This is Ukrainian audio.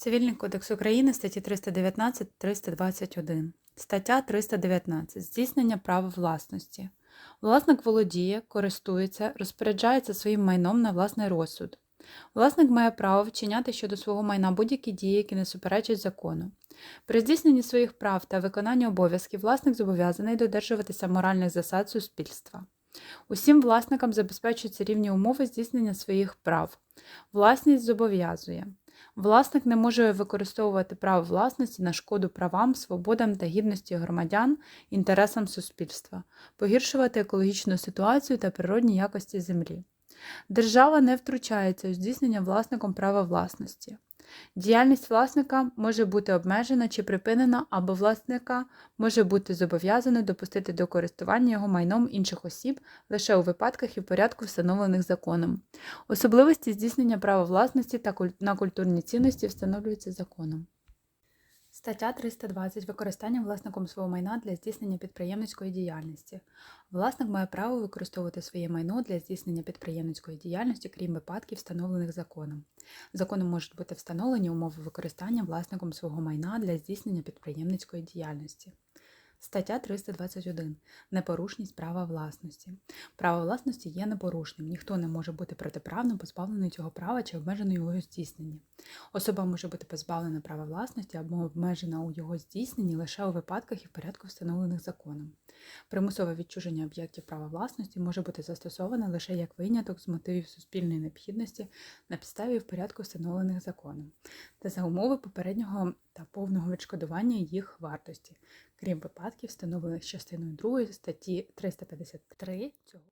Цивільний кодекс України статті 319-321. Стаття 319. Здійснення права власності. Власник володіє, користується, розпоряджається своїм майном на власний розсуд. Власник має право вчиняти щодо свого майна будь-які дії, які не суперечать закону. При здійсненні своїх прав та виконанні обов'язків власник зобов'язаний додержуватися моральних засад суспільства. Усім власникам забезпечуються рівні умови здійснення своїх прав. Власність зобов'язує. Власник не може використовувати право власності на шкоду правам, свободам та гідності громадян, інтересам суспільства, погіршувати екологічну ситуацію та природні якості землі. Держава не втручається у здійснення власником права власності. Діяльність власника може бути обмежена чи припинена, або власника може бути зобов'язано допустити до користування його майном інших осіб лише у випадках і в порядку, встановлених законом. Особливості здійснення права власності та на культурні цінності встановлюються законом. Стаття 320. Використання власником свого майна для здійснення підприємницької діяльності. Власник має право використовувати своє майно для здійснення підприємницької діяльності, крім випадків, встановлених законом. Законом можуть бути встановлені умови використання власником свого майна для здійснення підприємницької діяльності. Стаття 321. Непорушність права власності. Право власності є непорушним. Ніхто не може бути протиправно позбавлений цього права чи обмежений у його здійсненні. Особа може бути позбавлена права власності або обмежена у його здійсненні лише у випадках і в порядку, встановлених законом. Примусове відчуження об'єктів права власності може бути застосоване лише як виняток з мотивів суспільної необхідності на підставі і в порядку, встановлених законом, та за умови попереднього та повного відшкодування їх вартості, крім випадків, встановлених частиною 2 статті 353 цього.